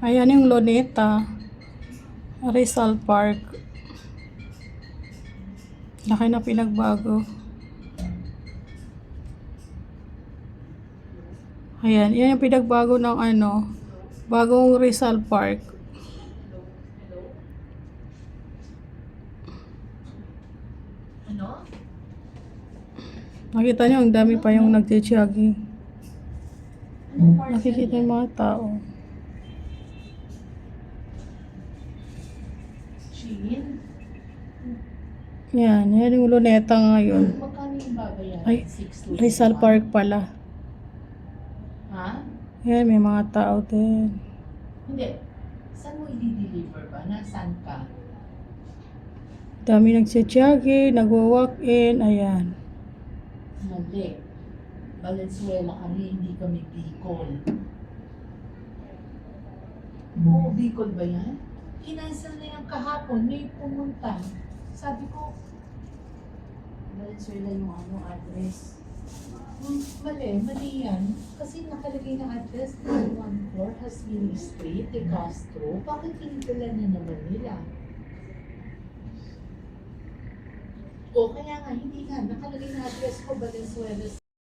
Ayan yung Loneta. Rizal Park. Laki na pinagbago. Ayan, yan yung pinagbago ng ano, bagong Rizal Park. Ano? Nakita niyo, ang dami pa yung. Anong parcel Nakikita yung mga tao. Shein? Yan, yan yung Luneta ngayon. Magkano yung babayaran? Ay, 6 Rizal Park pala. Ha? Yan, may mga tao din. Hindi. Saan mo i-deliver ba? Nasaan ka? Dami nagsichagi, nagwa-walk-in, ayan. Mali. Valenzuela kami, hindi kami Bicol. Oo, Bicol ba yan? Kinansel na yan kahapon, may pumunta. Sabi ko, Valenzuela yung ano, address. Hmm, mali, mali yan. Kasi nakalagay na address 314 Hasmin Street, De Castro. Bakit pinipila na naman nila? O kaya nga, hindi nga. Nakalagay na address ko, Valenzuela